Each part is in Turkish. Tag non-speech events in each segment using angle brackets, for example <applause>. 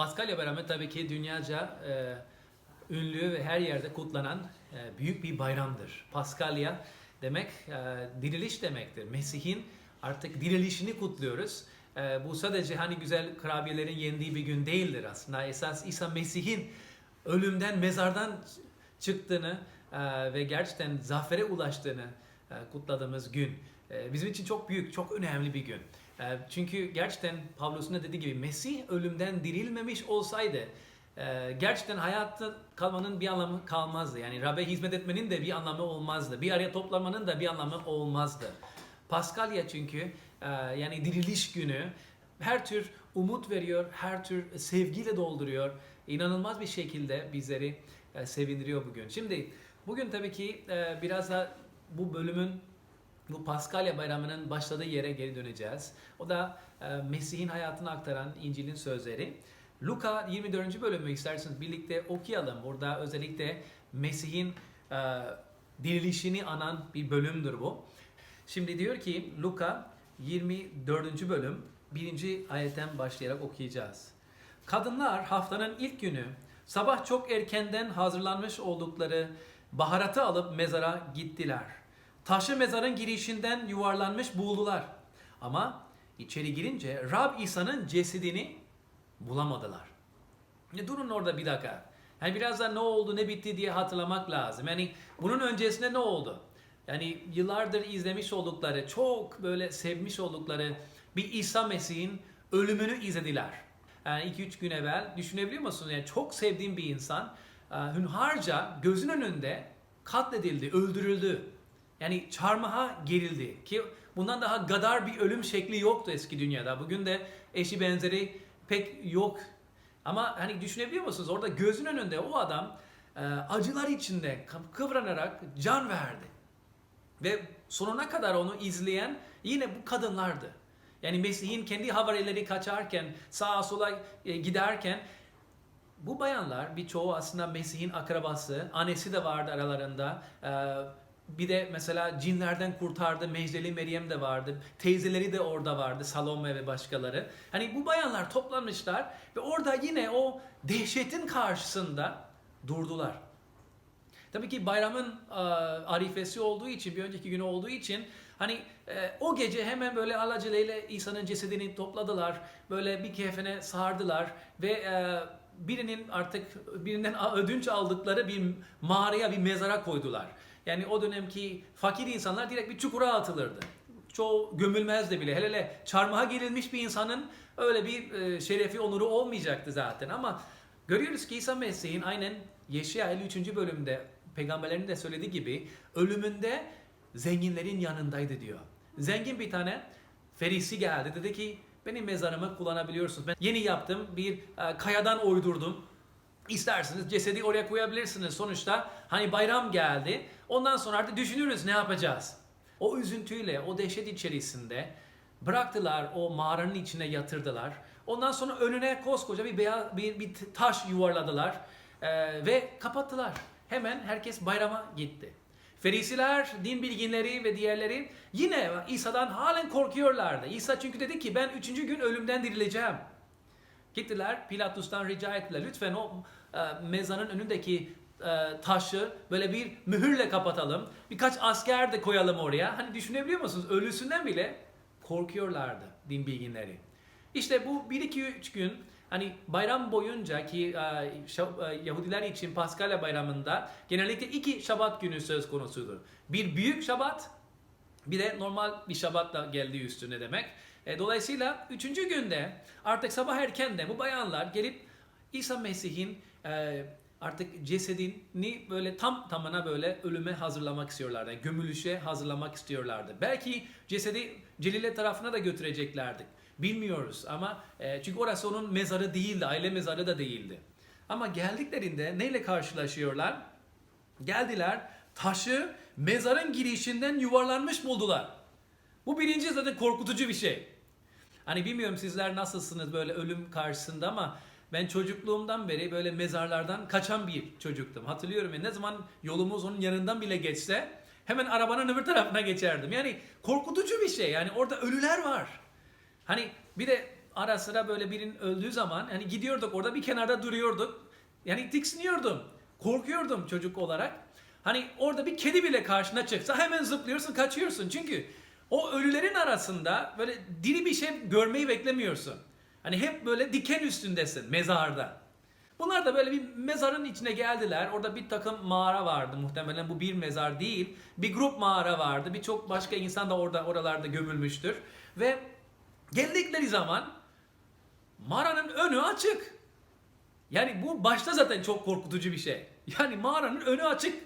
Paskalya bayramı tabii ki dünyaca e, ünlü ve her yerde kutlanan e, büyük bir bayramdır. Paskalya demek e, diriliş demektir. Mesih'in artık dirilişini kutluyoruz. E, bu sadece hani güzel kurabiyelerin yendiği bir gün değildir aslında. Esas İsa Mesih'in ölümden, mezardan çıktığını e, ve gerçekten zafere ulaştığını e, kutladığımız gün. E, bizim için çok büyük, çok önemli bir gün. E, çünkü gerçekten Pavlus'un da dediği gibi Mesih ölümden dirilmemiş olsaydı e, gerçekten hayatta kalmanın bir anlamı kalmazdı. Yani Rab'be hizmet etmenin de bir anlamı olmazdı. Bir araya toplanmanın da bir anlamı olmazdı. Paskalya çünkü e, yani diriliş günü her tür umut veriyor, her tür sevgiyle dolduruyor. İnanılmaz bir şekilde bizleri e, sevindiriyor bugün. Şimdi bugün tabii ki biraz da bu bölümün bu Paskalya bayramının başladığı yere geri döneceğiz. O da e, Mesih'in hayatını aktaran İncil'in sözleri. Luka 24. bölümü isterseniz birlikte okuyalım. Burada özellikle Mesih'in e, dirilişini anan bir bölümdür bu. Şimdi diyor ki Luka 24. bölüm 1. ayetten başlayarak okuyacağız. Kadınlar haftanın ilk günü sabah çok erkenden hazırlanmış oldukları baharatı alıp mezara gittiler. Taşı mezarın girişinden yuvarlanmış buldular. Ama içeri girince Rab İsa'nın cesedini bulamadılar. Ya durun orada bir dakika. Yani biraz da ne oldu ne bitti diye hatırlamak lazım. Yani bunun öncesinde ne oldu? Yani yıllardır izlemiş oldukları, çok böyle sevmiş oldukları bir İsa Mesih'in ölümünü izlediler. Yani 2-3 gün evvel düşünebiliyor musunuz? Yani çok sevdiğim bir insan e, hünharca gözün önünde katledildi, öldürüldü. Yani çarmıha gerildi ki bundan daha gadar bir ölüm şekli yoktu eski dünyada. Bugün de eşi benzeri pek yok. Ama hani düşünebiliyor musunuz? Orada gözün önünde o adam e, acılar içinde kıvranarak can verdi. Ve sonuna kadar onu izleyen yine bu kadınlardı. Yani Mesih'in kendi havarileri kaçarken, sağa sola e, giderken bu bayanlar birçoğu aslında Mesih'in akrabası, annesi de vardı aralarında. Ee, bir de mesela cinlerden kurtardı Mecdeli Meryem de vardı. Teyzeleri de orada vardı Salome ve başkaları. Hani bu bayanlar toplanmışlar ve orada yine o dehşetin karşısında durdular. Tabii ki bayramın e, arifesi olduğu için, bir önceki günü olduğu için hani e, o gece hemen böyle alaceleyle İsa'nın cesedini topladılar. Böyle bir kefene sardılar ve e, birinin artık birinden ödünç aldıkları bir mağaraya, bir mezara koydular. Yani o dönemki fakir insanlar direkt bir çukura atılırdı. Çoğu gömülmezdi bile. Hele hele çarmıha gerilmiş bir insanın öyle bir e, şerefi, onuru olmayacaktı zaten. Ama görüyoruz ki İsa Mesih'in aynen Yeşaya 53. bölümde peygamberlerin de söylediği gibi ölümünde zenginlerin yanındaydı diyor. Zengin bir tane ferisi geldi dedi ki benim mezarımı kullanabiliyorsunuz. Ben yeni yaptım bir e, kayadan uydurdum. İsterseniz cesedi oraya koyabilirsiniz. Sonuçta hani bayram geldi. Ondan sonra artık düşünürüz ne yapacağız. O üzüntüyle, o dehşet içerisinde bıraktılar o mağaranın içine yatırdılar. Ondan sonra önüne koskoca bir beyaz bir, bir taş yuvarladılar Ee, ve kapattılar. Hemen herkes bayrama gitti. Ferisiler, din bilginleri ve diğerleri yine İsa'dan halen korkuyorlardı. İsa çünkü dedi ki ben üçüncü gün ölümden dirileceğim. Gittiler Pilatus'tan rica ettiler. Lütfen o e, mezanın önündeki e, taşı böyle bir mühürle kapatalım. Birkaç asker de koyalım oraya. Hani düşünebiliyor musunuz? Ölüsünden bile korkuyorlardı din bilginleri. İşte bu 1-2-3 gün hani bayram boyunca ki e, e, Yahudiler için Paskalya bayramında genellikle iki şabat günü söz konusudur. Bir büyük şabat bir de normal bir şabat da geldiği üstüne demek. E, dolayısıyla üçüncü günde artık sabah erkenden bu bayanlar gelip İsa Mesih'in e, artık cesedini böyle tam tamına böyle ölüme hazırlamak istiyorlardı. Yani gömülüşe hazırlamak istiyorlardı. Belki cesedi Celile tarafına da götüreceklerdi. Bilmiyoruz ama e, çünkü orası onun mezarı değildi, aile mezarı da değildi. Ama geldiklerinde neyle karşılaşıyorlar? Geldiler taşı mezarın girişinden yuvarlanmış buldular. Bu birinci zaten korkutucu bir şey. Hani bilmiyorum sizler nasılsınız böyle ölüm karşısında ama ben çocukluğumdan beri böyle mezarlardan kaçan bir çocuktum. Hatırlıyorum ya ne zaman yolumuz onun yanından bile geçse hemen arabanın öbür tarafına geçerdim. Yani korkutucu bir şey. Yani orada ölüler var. Hani bir de ara sıra böyle birinin öldüğü zaman hani gidiyorduk orada bir kenarda duruyorduk. Yani tiksiniyordum. Korkuyordum çocuk olarak. Hani orada bir kedi bile karşına çıksa hemen zıplıyorsun, kaçıyorsun. Çünkü o ölülerin arasında böyle diri bir şey görmeyi beklemiyorsun. Hani hep böyle diken üstündesin mezarda. Bunlar da böyle bir mezarın içine geldiler. Orada bir takım mağara vardı muhtemelen. Bu bir mezar değil. Bir grup mağara vardı. Birçok başka insan da orada oralarda gömülmüştür. Ve geldikleri zaman mağaranın önü açık. Yani bu başta zaten çok korkutucu bir şey. Yani mağaranın önü açık.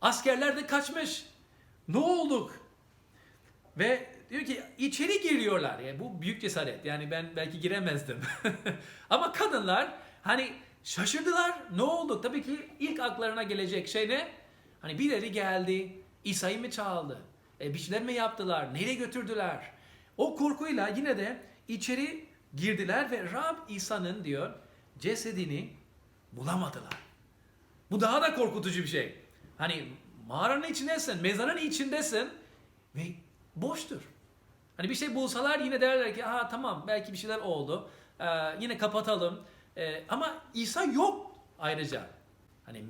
Askerler de kaçmış. Ne olduk? Ve diyor ki içeri giriyorlar. Yani bu büyük cesaret. Yani ben belki giremezdim. <laughs> Ama kadınlar hani şaşırdılar. Ne oldu? Tabii ki ilk aklarına gelecek şey ne? Hani birileri geldi. İsa'yı mı çaldı? E, bir şeyler mi yaptılar? Nereye götürdüler? O korkuyla yine de içeri girdiler ve Rab İsa'nın diyor cesedini bulamadılar. Bu daha da korkutucu bir şey. Hani mağaranın içindesin, mezarın içindesin ve boştur. Hani bir şey bulsalar yine derler ki ha tamam belki bir şeyler oldu. Ee, yine kapatalım. Ee, ama İsa yok ayrıca. Hani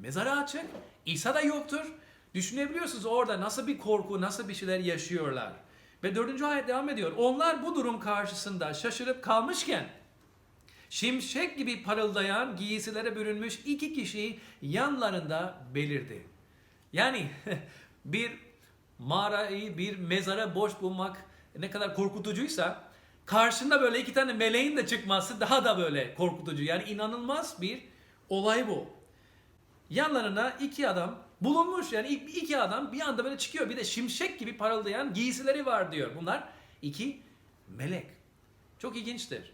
mezarı açık. İsa da yoktur. Düşünebiliyorsunuz orada nasıl bir korku, nasıl bir şeyler yaşıyorlar. Ve dördüncü ayet devam ediyor. Onlar bu durum karşısında şaşırıp kalmışken şimşek gibi parıldayan giysilere bürünmüş iki kişi yanlarında belirdi. Yani <laughs> bir mağarayı, bir mezara boş bulmak ne kadar korkutucuysa karşında böyle iki tane meleğin de çıkması daha da böyle korkutucu. Yani inanılmaz bir olay bu. Yanlarına iki adam bulunmuş yani iki adam bir anda böyle çıkıyor. Bir de şimşek gibi parıldayan giysileri var diyor. Bunlar iki melek. Çok ilginçtir.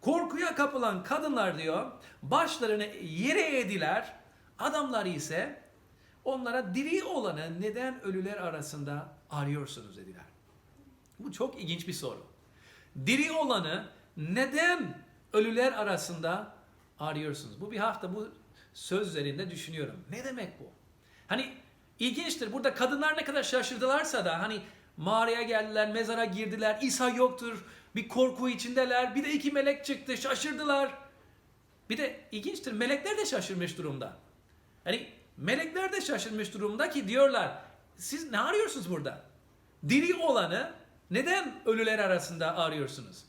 Korkuya kapılan kadınlar diyor başlarını yere eğdiler. Adamlar ise onlara diri olanı neden ölüler arasında arıyorsunuz dediler. Bu çok ilginç bir soru. Diri olanı neden ölüler arasında arıyorsunuz? Bu bir hafta bu sözlerinde düşünüyorum. Ne demek bu? Hani ilginçtir. Burada kadınlar ne kadar şaşırdılarsa da hani mağaraya geldiler, mezara girdiler. İsa yoktur. Bir korku içindeler. Bir de iki melek çıktı. Şaşırdılar. Bir de ilginçtir. Melekler de şaşırmış durumda. Hani melekler de şaşırmış durumda ki diyorlar siz ne arıyorsunuz burada? Diri olanı neden ölüler arasında arıyorsunuz?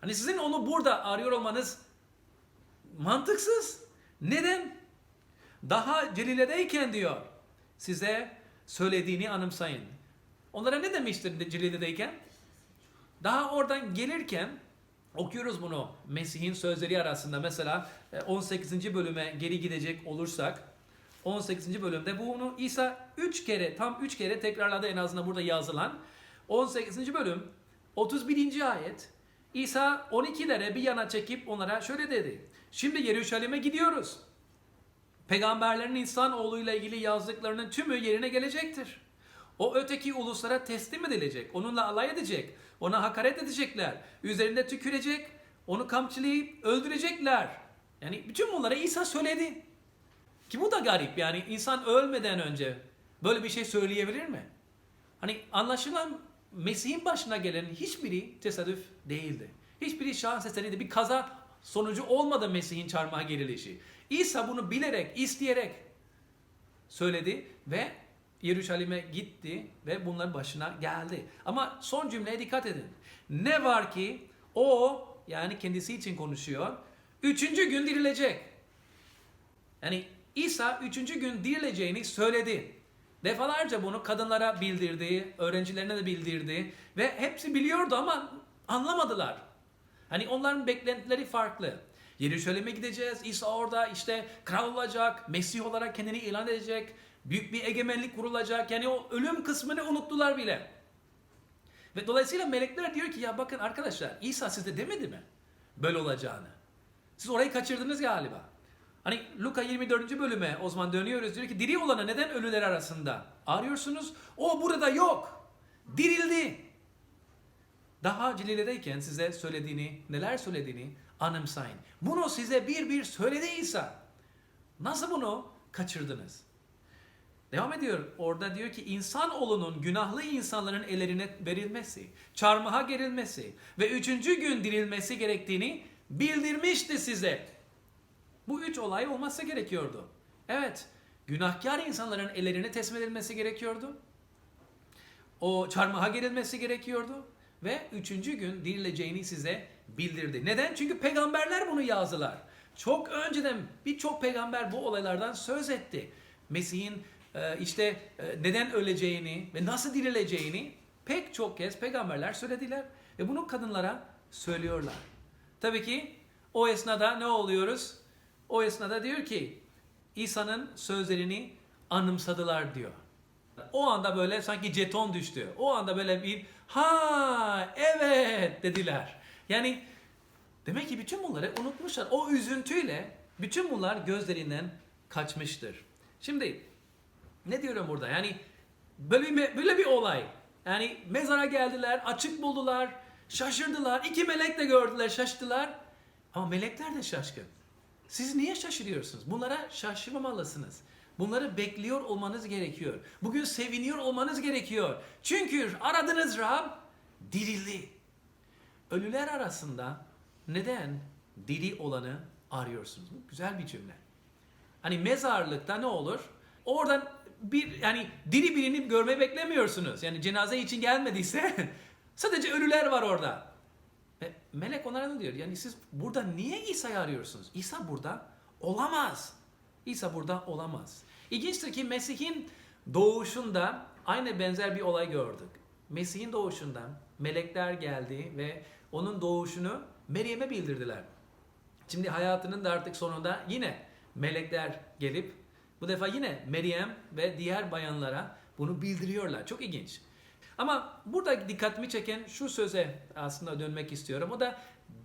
Hani sizin onu burada arıyor olmanız mantıksız. Neden? Daha Celile'deyken diyor size söylediğini anımsayın. Onlara ne demiştir Celile'deyken? Daha oradan gelirken okuyoruz bunu Mesih'in sözleri arasında. Mesela 18. bölüme geri gidecek olursak 18. bölümde bunu İsa 3 kere tam 3 kere tekrarladı en azından burada yazılan. 18. bölüm 31. ayet İsa 12'lere bir yana çekip onlara şöyle dedi. Şimdi Yeruşalim'e gidiyoruz. Peygamberlerin insan oğluyla ilgili yazdıklarının tümü yerine gelecektir. O öteki uluslara teslim edilecek. Onunla alay edecek. Ona hakaret edecekler. Üzerinde tükürecek. Onu kamçılayıp öldürecekler. Yani bütün bunları İsa söyledi. Ki bu da garip yani insan ölmeden önce böyle bir şey söyleyebilir mi? Hani anlaşılan Mesih'in başına gelen hiçbiri tesadüf değildi. Hiçbiri şans eseri bir kaza sonucu olmadı Mesih'in çarmıha gerilişi. İsa bunu bilerek, isteyerek söyledi ve Yeruşalim'e gitti ve bunların başına geldi. Ama son cümleye dikkat edin. Ne var ki o yani kendisi için konuşuyor. Üçüncü gün dirilecek. Yani İsa üçüncü gün dirileceğini söyledi. Defalarca bunu kadınlara bildirdi, öğrencilerine de bildirdi ve hepsi biliyordu ama anlamadılar. Hani onların beklentileri farklı. Yeruşalim'e gideceğiz, İsa orada işte kral olacak, Mesih olarak kendini ilan edecek, büyük bir egemenlik kurulacak. Yani o ölüm kısmını unuttular bile. Ve dolayısıyla melekler diyor ki ya bakın arkadaşlar İsa size demedi mi böyle olacağını? Siz orayı kaçırdınız galiba. Hani Luka 24. bölüme o zaman dönüyoruz. Diyor ki diri olanı neden ölüler arasında arıyorsunuz? O burada yok. Dirildi. Daha Celile'deyken size söylediğini, neler söylediğini anımsayın. Bunu size bir bir söyledi. Nasıl bunu kaçırdınız? Devam ediyor. Orada diyor ki insan oğlunun günahlı insanların ellerine verilmesi, çarmıha gerilmesi ve üçüncü gün dirilmesi gerektiğini bildirmişti size. Bu üç olay olması gerekiyordu. Evet, günahkar insanların ellerine teslim edilmesi gerekiyordu. O çarmıha gerilmesi gerekiyordu ve üçüncü gün dirileceğini size bildirdi. Neden? Çünkü peygamberler bunu yazdılar. Çok önceden birçok peygamber bu olaylardan söz etti. Mesih'in e, işte e, neden öleceğini ve nasıl dirileceğini pek çok kez peygamberler söylediler ve bunu kadınlara söylüyorlar. Tabii ki o esnada ne oluyoruz? O esnada diyor ki İsa'nın sözlerini anımsadılar diyor. O anda böyle sanki jeton düştü. O anda böyle bir ha evet dediler. Yani demek ki bütün bunları unutmuşlar. O üzüntüyle bütün bunlar gözlerinden kaçmıştır. Şimdi ne diyorum burada? Yani böyle bir, böyle bir olay. Yani mezara geldiler, açık buldular, şaşırdılar. İki melek de gördüler, şaştılar. Ama melekler de şaşkın. Siz niye şaşırıyorsunuz? Bunlara şaşırmamalısınız. Bunları bekliyor olmanız gerekiyor. Bugün seviniyor olmanız gerekiyor. Çünkü aradığınız Rab dirildi. Ölüler arasında neden diri olanı arıyorsunuz? Güzel bir cümle. Hani mezarlıkta ne olur? Oradan bir yani diri birini görmeyi beklemiyorsunuz. Yani cenaze için gelmediyse <laughs> sadece ölüler var orada. Ve melek onlara ne diyor? Yani siz burada niye İsa'yı arıyorsunuz? İsa burada olamaz. İsa burada olamaz. İlginçtir ki Mesih'in doğuşunda aynı benzer bir olay gördük. Mesih'in doğuşunda melekler geldi ve onun doğuşunu Meryem'e bildirdiler. Şimdi hayatının da artık sonunda yine melekler gelip bu defa yine Meryem ve diğer bayanlara bunu bildiriyorlar. Çok ilginç. Ama burada dikkatimi çeken şu söze aslında dönmek istiyorum. O da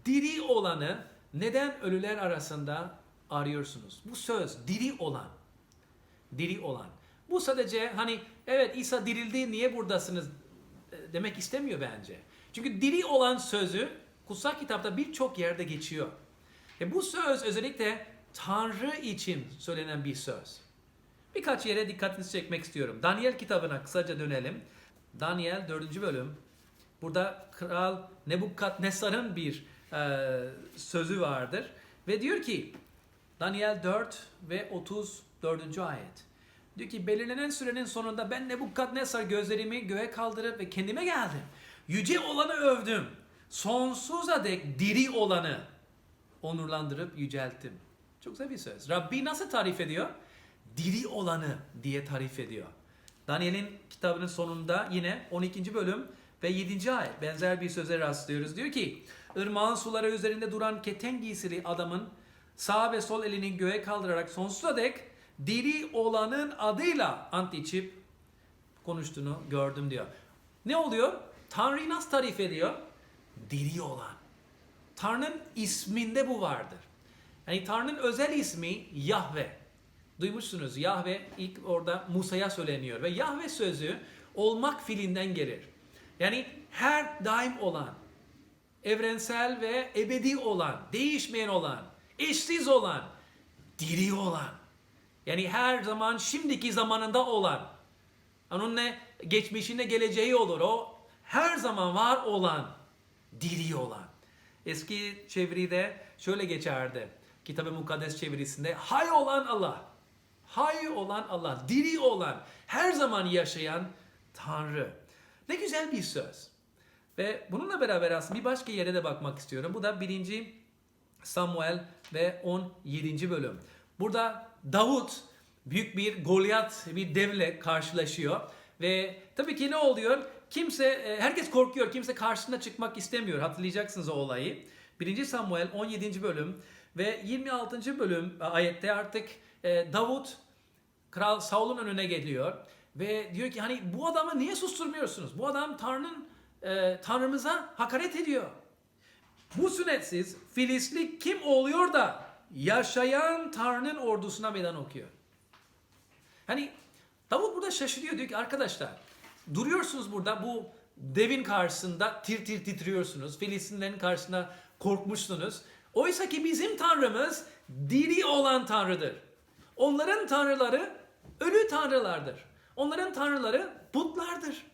diri olanı neden ölüler arasında arıyorsunuz? Bu söz diri olan. Diri olan. Bu sadece hani evet İsa dirildi niye buradasınız e, demek istemiyor bence. Çünkü diri olan sözü kutsal kitapta birçok yerde geçiyor. E bu söz özellikle Tanrı için söylenen bir söz. Birkaç yere dikkatinizi çekmek istiyorum. Daniel kitabına kısaca dönelim. Daniel 4. bölüm. Burada Kral Nebukadnesar'ın bir e, sözü vardır. Ve diyor ki Daniel 4 ve 34. ayet. Diyor ki belirlenen sürenin sonunda ben Nebukadnesar gözlerimi göğe kaldırıp ve kendime geldim. Yüce olanı övdüm. Sonsuza dek diri olanı onurlandırıp yücelttim. Çok güzel bir söz. Rabbi nasıl tarif ediyor? Diri olanı diye tarif ediyor. Daniel'in kitabının sonunda yine 12. bölüm ve 7. ayet benzer bir söze rastlıyoruz. Diyor ki ırmağın suları üzerinde duran keten giysili adamın sağ ve sol elini göğe kaldırarak sonsuza dek diri olanın adıyla ant konuştuğunu gördüm diyor. Ne oluyor? Tanrı'yı nasıl tarif ediyor? Diri olan. Tanrı'nın isminde bu vardır. Yani Tanrı'nın özel ismi Yahve. Duymuşsunuz Yahve ilk orada Musa'ya söyleniyor ve Yahve sözü olmak fiilinden gelir. Yani her daim olan, evrensel ve ebedi olan, değişmeyen olan, eşsiz olan, diri olan. Yani her zaman şimdiki zamanında olan. Onun ne geçmişinde geleceği olur. O her zaman var olan, diri olan. Eski çeviride şöyle geçerdi. Kitab-ı Mukaddes çevirisinde hay olan Allah. Hay olan Allah, diri olan, her zaman yaşayan Tanrı. Ne güzel bir söz. Ve bununla beraber aslında bir başka yere de bakmak istiyorum. Bu da 1. Samuel ve 17. bölüm. Burada Davut büyük bir Goliat bir devle karşılaşıyor. Ve tabii ki ne oluyor? Kimse, e, herkes korkuyor. Kimse karşısına çıkmak istemiyor. Hatırlayacaksınız o olayı. 1. Samuel 17. bölüm ve 26. bölüm ayette artık e, Davut Kral Saul'un önüne geliyor ve diyor ki hani bu adamı niye susturmuyorsunuz? Bu adam Tanrı'nın e, Tanrımıza hakaret ediyor. Bu sünnetsiz Filistli kim oluyor da yaşayan Tanrı'nın ordusuna meydan okuyor? Hani Davut burada şaşırıyor diyor ki arkadaşlar duruyorsunuz burada bu devin karşısında tir tir titriyorsunuz. Filistinlerin karşısında korkmuşsunuz. Oysa ki bizim Tanrımız diri olan Tanrı'dır. Onların tanrıları ölü tanrılardır. Onların tanrıları putlardır.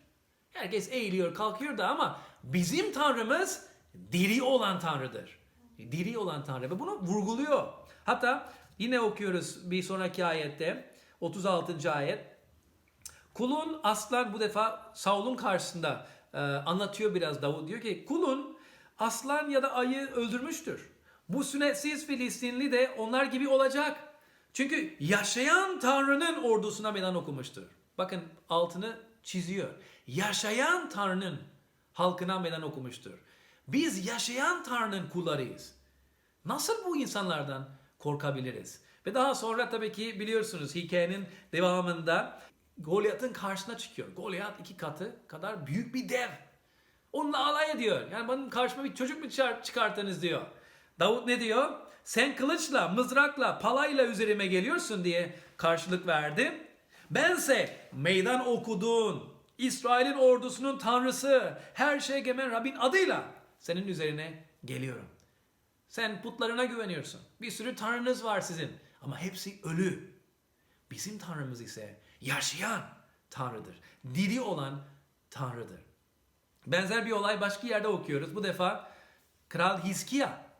Herkes eğiliyor, kalkıyor da ama bizim tanrımız diri olan tanrıdır. Diri olan tanrı ve bunu vurguluyor. Hatta yine okuyoruz bir sonraki ayette 36. ayet. Kulun aslan bu defa Saul'un karşısında e, anlatıyor biraz Davut. Diyor ki kulun aslan ya da ayı öldürmüştür. Bu sünnetsiz Filistinli de onlar gibi olacak. Çünkü yaşayan Tanrı'nın ordusuna meydan okumuştur. Bakın altını çiziyor. Yaşayan Tanrı'nın halkına meydan okumuştur. Biz yaşayan Tanrı'nın kullarıyız. Nasıl bu insanlardan korkabiliriz? Ve daha sonra tabii ki biliyorsunuz hikayenin devamında Goliath'ın karşısına çıkıyor. Goliath iki katı kadar büyük bir dev. Onunla alay ediyor. Yani benim karşıma bir çocuk mu çıkar- çıkarttınız diyor. Davut ne diyor? Sen kılıçla, mızrakla, palayla üzerime geliyorsun diye karşılık verdi. Bense meydan okuduğun, İsrail'in ordusunun tanrısı, her şey egemen Rabbin adıyla senin üzerine geliyorum. Sen putlarına güveniyorsun. Bir sürü tanrınız var sizin. Ama hepsi ölü. Bizim tanrımız ise yaşayan tanrıdır. Diri olan tanrıdır. Benzer bir olay başka yerde okuyoruz. Bu defa Kral Hiskiya.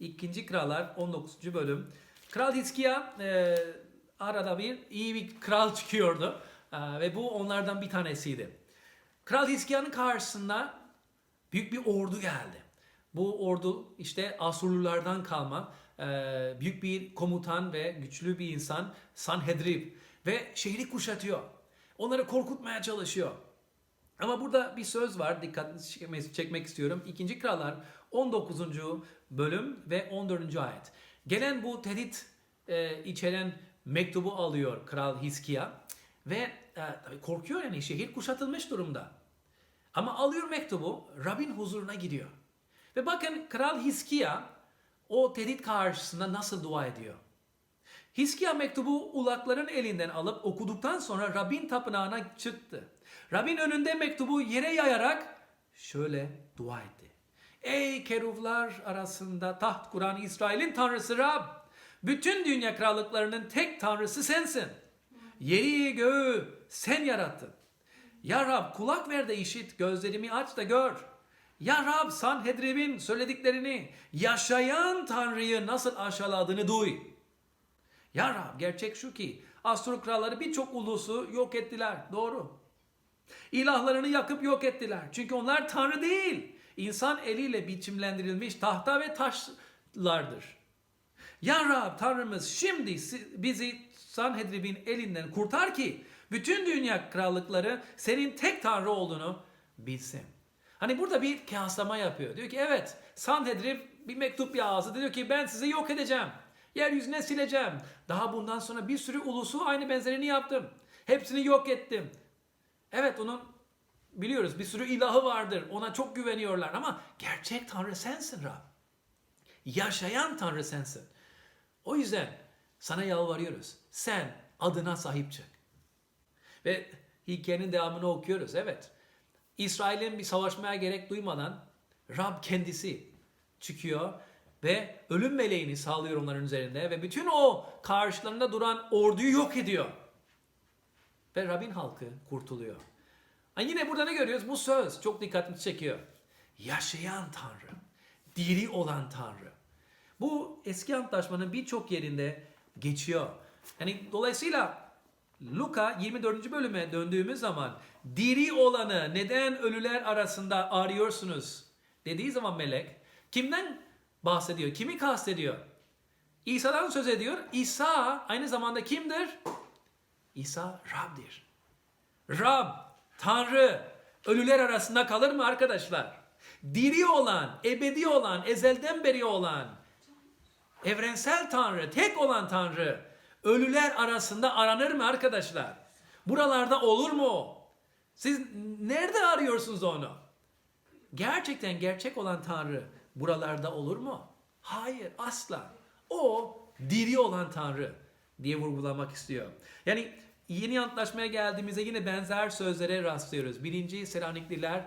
İkinci Krallar 19. bölüm. Kral Hiskiya e, arada bir iyi bir kral çıkıyordu. E, ve bu onlardan bir tanesiydi. Kral Hiskiya'nın karşısında büyük bir ordu geldi. Bu ordu işte Asurlulardan kalma e, büyük bir komutan ve güçlü bir insan Sanhedrib ve şehri kuşatıyor. Onları korkutmaya çalışıyor. Ama burada bir söz var dikkatinizi çekmek- istiyorum. 2. Krallar 19. bölüm ve 14. ayet. Gelen bu tehdit e, içeren mektubu alıyor Kral Hiskiya ve e, tabii korkuyor yani şehir kuşatılmış durumda. Ama alıyor mektubu Rabbin huzuruna gidiyor. Ve bakın Kral Hiskiya o tehdit karşısında nasıl dua ediyor. Hiskiya mektubu ulakların elinden alıp okuduktan sonra Rabbin tapınağına çıktı. Rabbin önünde mektubu yere yayarak şöyle dua etti. Ey keruvlar arasında taht kuran İsrail'in tanrısı Rab! Bütün dünya krallıklarının tek tanrısı sensin. Yeri göğü sen yarattın. Ya Rab kulak ver de işit, gözlerimi aç da gör. Ya Rab Sanhedrib'in söylediklerini, yaşayan Tanrı'yı nasıl aşağıladığını duy. Ya Rab gerçek şu ki Asur kralları birçok ulusu yok ettiler. Doğru. İlahlarını yakıp yok ettiler. Çünkü onlar Tanrı değil. İnsan eliyle biçimlendirilmiş tahta ve taşlardır. Ya Rab Tanrımız şimdi bizi Sanhedrib'in elinden kurtar ki bütün dünya krallıkları senin tek Tanrı olduğunu bilsin. Hani burada bir kıyaslama yapıyor. Diyor ki evet Sanhedrib bir mektup yazdı. Diyor ki ben sizi yok edeceğim. Yeryüzüne sileceğim. Daha bundan sonra bir sürü ulusu aynı benzerini yaptım. Hepsini yok ettim. Evet onun biliyoruz bir sürü ilahı vardır. Ona çok güveniyorlar ama gerçek Tanrı sensin Rab. Yaşayan Tanrı sensin. O yüzden sana yalvarıyoruz. Sen adına sahip çık. Ve hikayenin devamını okuyoruz. Evet. İsrail'in bir savaşmaya gerek duymadan Rab kendisi çıkıyor ve ölüm meleğini sağlıyor onların üzerinde ve bütün o karşılarında duran orduyu yok ediyor. Ve Rab'in halkı kurtuluyor. Ha yine burada ne görüyoruz? Bu söz çok dikkatimi çekiyor. Yaşayan Tanrı, diri olan Tanrı. Bu eski antlaşmanın birçok yerinde geçiyor. Yani dolayısıyla Luka 24. bölüme döndüğümüz zaman diri olanı neden ölüler arasında arıyorsunuz dediği zaman melek kimden bahsediyor? Kimi kastediyor? İsa'dan söz ediyor. İsa aynı zamanda kimdir? İsa Rab'dir. Rab, Tanrı ölüler arasında kalır mı arkadaşlar? Diri olan, ebedi olan, ezelden beri olan, evrensel Tanrı, tek olan Tanrı ölüler arasında aranır mı arkadaşlar? Buralarda olur mu? Siz nerede arıyorsunuz onu? Gerçekten gerçek olan Tanrı buralarda olur mu? Hayır, asla. O diri olan Tanrı diye vurgulamak istiyor. Yani yeni antlaşmaya geldiğimizde yine benzer sözlere rastlıyoruz. Birinci Selanikliler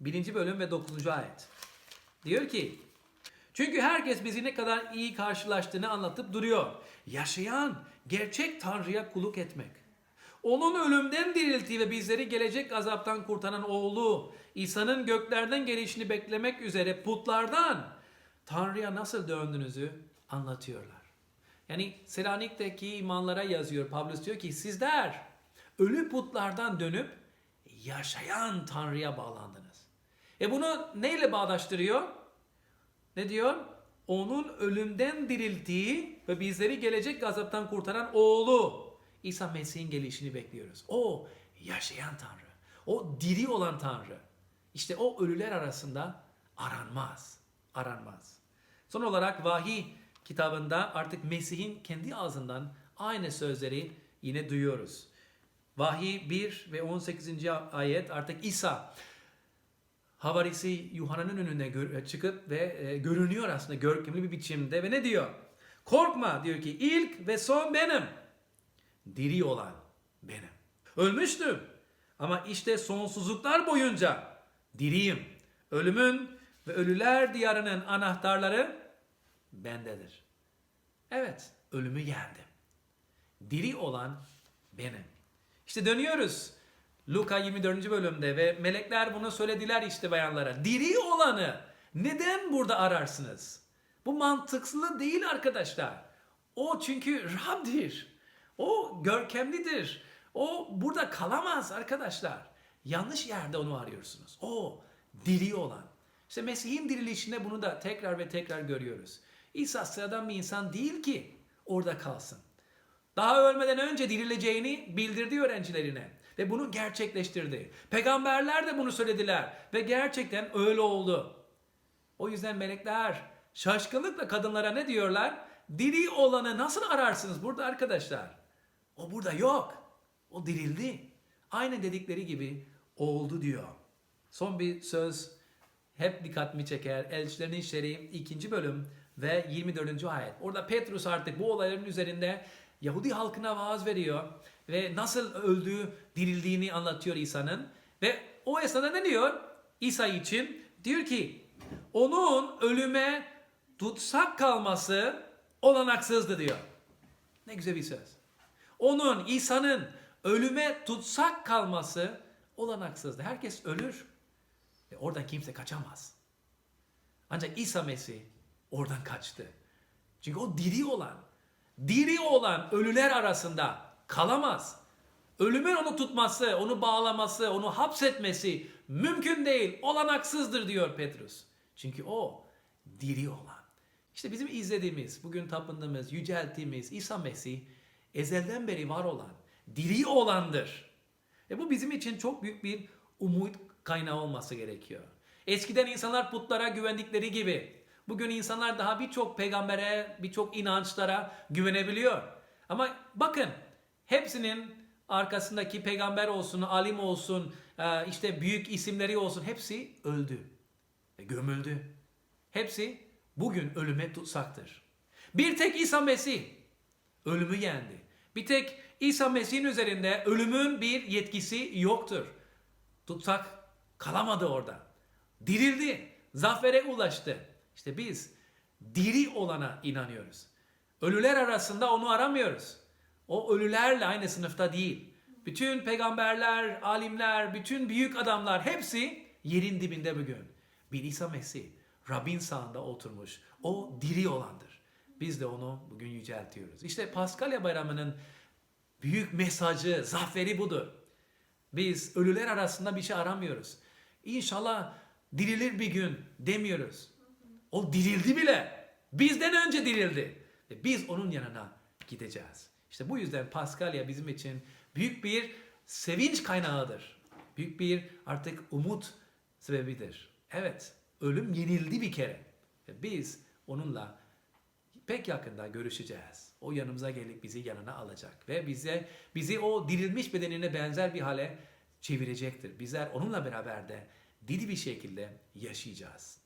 1. bölüm ve 9. ayet. Diyor ki çünkü herkes bizi ne kadar iyi karşılaştığını anlatıp duruyor. Yaşayan gerçek Tanrı'ya kulluk etmek. Onun ölümden dirilttiği ve bizleri gelecek azaptan kurtaran oğlu İsa'nın göklerden gelişini beklemek üzere putlardan Tanrı'ya nasıl döndüğünüzü anlatıyorlar. Yani Selanik'teki imanlara yazıyor. Pavlus diyor ki sizler ölü putlardan dönüp yaşayan Tanrı'ya bağlandınız. E bunu neyle bağdaştırıyor? Ne diyor? Onun ölümden dirilttiği ve bizleri gelecek azaptan kurtaran oğlu İsa Mesih'in gelişini bekliyoruz. O yaşayan Tanrı. O diri olan Tanrı. İşte o ölüler arasında aranmaz. Aranmaz. Son olarak vahiy kitabında artık Mesih'in kendi ağzından aynı sözleri yine duyuyoruz. Vahiy 1 ve 18. ayet artık İsa havarisi Yuhanna'nın önüne çıkıp ve e, görünüyor aslında görkemli bir biçimde ve ne diyor? Korkma diyor ki ilk ve son benim. Diri olan benim. Ölmüştüm ama işte sonsuzluklar boyunca diriyim. Ölümün ve ölüler diyarının anahtarları bendedir. Evet, ölümü yendim. Diri olan benim. İşte dönüyoruz. Luka 24. bölümde ve melekler bunu söylediler işte bayanlara. Diri olanı neden burada ararsınız? Bu mantıkslı değil arkadaşlar. O çünkü Rab'dir. O görkemlidir. O burada kalamaz arkadaşlar. Yanlış yerde onu arıyorsunuz. O diri olan. İşte Mesih'in dirilişinde bunu da tekrar ve tekrar görüyoruz. İsa sıradan bir insan değil ki orada kalsın. Daha ölmeden önce dirileceğini bildirdi öğrencilerine ve bunu gerçekleştirdi. Peygamberler de bunu söylediler ve gerçekten öyle oldu. O yüzden melekler şaşkınlıkla kadınlara ne diyorlar? Diri olanı nasıl ararsınız burada arkadaşlar? O burada yok. O dirildi. Aynı dedikleri gibi oldu diyor. Son bir söz hep dikkatimi çeker. Elçilerin İşleri 2. bölüm ve 24. ayet. Orada Petrus artık bu olayların üzerinde Yahudi halkına vaaz veriyor ve nasıl öldüğü, dirildiğini anlatıyor İsa'nın. Ve o esnada ne diyor? İsa için diyor ki onun ölüme tutsak kalması olanaksızdı diyor. Ne güzel bir söz. Onun İsa'nın ölüme tutsak kalması olanaksızdı. Herkes ölür ve oradan kimse kaçamaz. Ancak İsa Mesih oradan kaçtı. Çünkü o diri olan, diri olan ölüler arasında kalamaz. Ölümün onu tutması, onu bağlaması, onu hapsetmesi mümkün değil, olanaksızdır diyor Petrus. Çünkü o diri olan. İşte bizim izlediğimiz, bugün tapındığımız, yücelttiğimiz İsa Mesih ezelden beri var olan, diri olandır. E bu bizim için çok büyük bir umut kaynağı olması gerekiyor. Eskiden insanlar putlara güvendikleri gibi bugün insanlar daha birçok peygambere, birçok inançlara güvenebiliyor. Ama bakın hepsinin arkasındaki peygamber olsun, alim olsun, e, işte büyük isimleri olsun hepsi öldü gömüldü. Hepsi bugün ölüme tutsaktır. Bir tek İsa Mesih ölümü yendi. Bir tek İsa Mesih'in üzerinde ölümün bir yetkisi yoktur. Tutsak kalamadı orada. Dirildi, zafere ulaştı. İşte biz diri olana inanıyoruz. Ölüler arasında onu aramıyoruz. O ölülerle aynı sınıfta değil. Bütün peygamberler, alimler, bütün büyük adamlar hepsi yerin dibinde bugün. Bir İsa Mesih Rabbin sağında oturmuş. O diri olandır. Biz de onu bugün yüceltiyoruz. İşte Paskalya Bayramı'nın büyük mesajı, zaferi budur. Biz ölüler arasında bir şey aramıyoruz. İnşallah dirilir bir gün demiyoruz. O dirildi bile. Bizden önce dirildi. Ve biz onun yanına gideceğiz. İşte bu yüzden Paskalya bizim için büyük bir sevinç kaynağıdır. Büyük bir artık umut sebebidir. Evet, ölüm yenildi bir kere. Ve biz onunla pek yakında görüşeceğiz. O yanımıza gelip bizi yanına alacak ve bize bizi o dirilmiş bedenine benzer bir hale çevirecektir. Bizler onunla beraber de diri bir şekilde yaşayacağız.